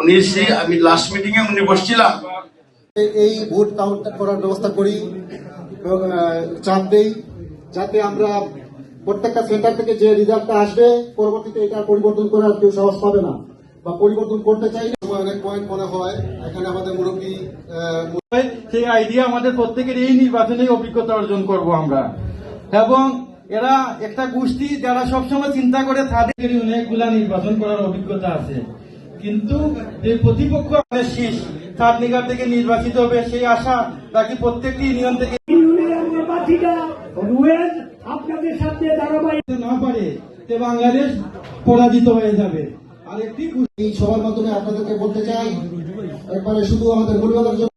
উনি আমি last meeting এ উনি বসছিলাম। এই ভোট কাউন্ট করার ব্যবস্থা করি এবং চাপ দেই যাতে আমরা প্রত্যেকটা সেন্টার থেকে যে রেজাল্টটা আসবে, পরবর্তীতে এটা পরিবর্তন করার কেউ সাহস পাবে না। বা পরিবর্তন করতে চাই অনেক পয়েন্ট মনে হয়। এখানে আমাদের মুরব্বী সেই আইডিয়া আমাদের প্রত্যেকের এই নির্বাচনেই অভিজ্ঞতা অর্জন করব আমরা। এবং এরা একটা গোষ্ঠী যারা সবসময় চিন্তা করে তাদের অনেকগুলা নির্বাচন করার অভিজ্ঞতা আছে। কিন্তু যে প্রতিপক্ষ আমাদের শীষ তার নিকার থেকে নির্বাচিত হবে সেই আশা তাকে প্রত্যেকটি ইউনিয়ন থেকে আপনাদের সাথে দাঁড়াবাই না পারে বাংলাদেশ পরাজিত হয়ে যাবে। এই সবার মাধ্যমে আপনাদেরকে বলতে চাই একবারে শুধু আমাদের পরিবারের জন্য